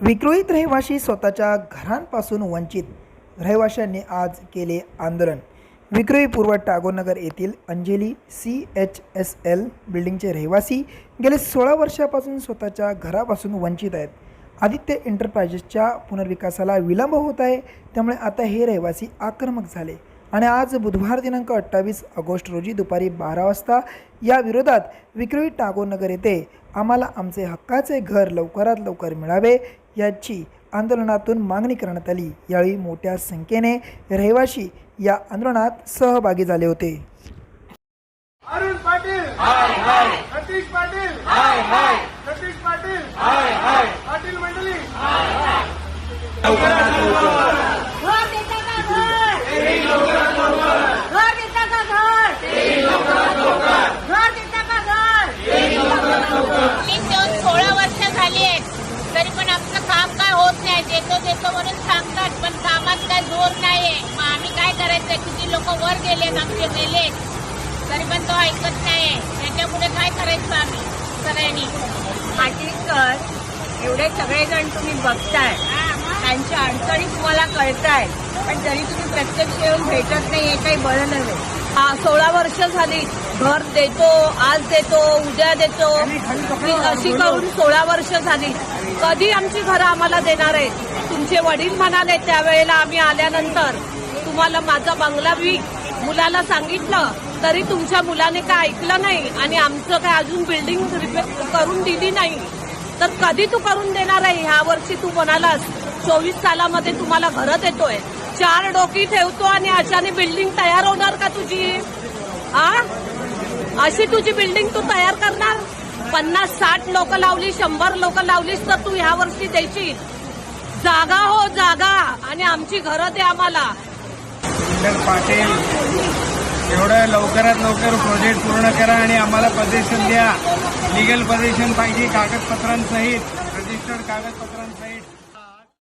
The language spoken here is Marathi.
विक्रोहित रहिवाशी स्वतःच्या घरांपासून वंचित रहिवाशांनी आज केले आंदोलन. विक्रोही पूर्व टागोरनगर येथील Anjali C H S L बिल्डिंगचे रहिवासी गेले सोळा वर्षापासून स्वतःच्या घरापासून वंचित आहेत. आदित्य एंटरप्राइजेसच्या पुनर्विकासाला विलंब होत आहे त्यामुळे आता हे रहिवासी आक्रमक झाले. आणि आज बुधवार दिनांक अठ्ठावीस ऑगस्ट रोजी दुपारी बारा वाजता या विरोधात विक्रोळी टागोरनगर येथे आम्हाला आमचे हक्काचे घर लवकरात लवकर मिळावे याची आंदोलनातून मागणी करण्यात आली. यावेळी मोठ्या संख्येने रहिवाशी या आंदोलनात सहभागी झाले होते. अरुण पाटील! हाय हाय. सतीश पाटील! हाय हाय. सतीश पाटील! हाय हाय. पाटील मंडळी घर देता का घर घर देता का घर घर देता का घर मी देऊन सोळा वर्ष झाली आहेत तरी पण आमचं काम काय होत नाही देतो देतो म्हणून सांगतात पण कामात काय जोर नाहीये मग आम्ही काय करायचं किती लोक वर गेलेत आमचे गेले तरी पण तो ऐकत नाहीये. त्याच्यापुढे काय करायचं आम्ही? सगळ्यांनी पाटीलकर एवढे सगळेजण तुम्ही बघताय. त्यांच्या अडचणी तुम्हाला कळताय पण तरी तुम्ही प्रत्यक्ष येऊन भेटत नाही हे काही बरं नव्हे. हा, सोळा वर्ष झाली. घर देतो आज देतो उद्या देतो. अशी करून सोळा वर्ष झाली. कधी आमची घरं आम्हाला देणार आहेत? तुमचे वडील म्हणाले त्यावेळेला आम्ही आल्यानंतर. तुम्हाला माझा बंगला विक मुलाला सांगितलं तरी तुमच्या मुलाने काय ऐकलं नाही आणि आमचं काय अजून बिल्डिंग रिपेअर करून दिली नाही. तर कधी तू करून देणार आहे? ह्या वर्षी तू म्हणालास चोवीस सालामध्ये तुम्हाला घरं देतोय. चार डोकी ठेवतो आणि अशाने बिल्डिंग तयार होणार का तुझी? आ? अशी तुझी बिल्डिंग तू तयार करणार? पन्नास साठ लोक लावली शंभर लोक लावलीस तर तू ह्या वर्षी द्यायची जागा हो जागा. आणि आमची घरं दे आम्हाला. सुंदर पाटील एवढं लवकरात लवकर प्रोजेक्ट पूर्ण करा आणि आम्हाला पजेशन द्या. लिगल पजेशन पाहिजे कागदपत्रांसहित रजिस्टर्ड कागदपत्रांसहित.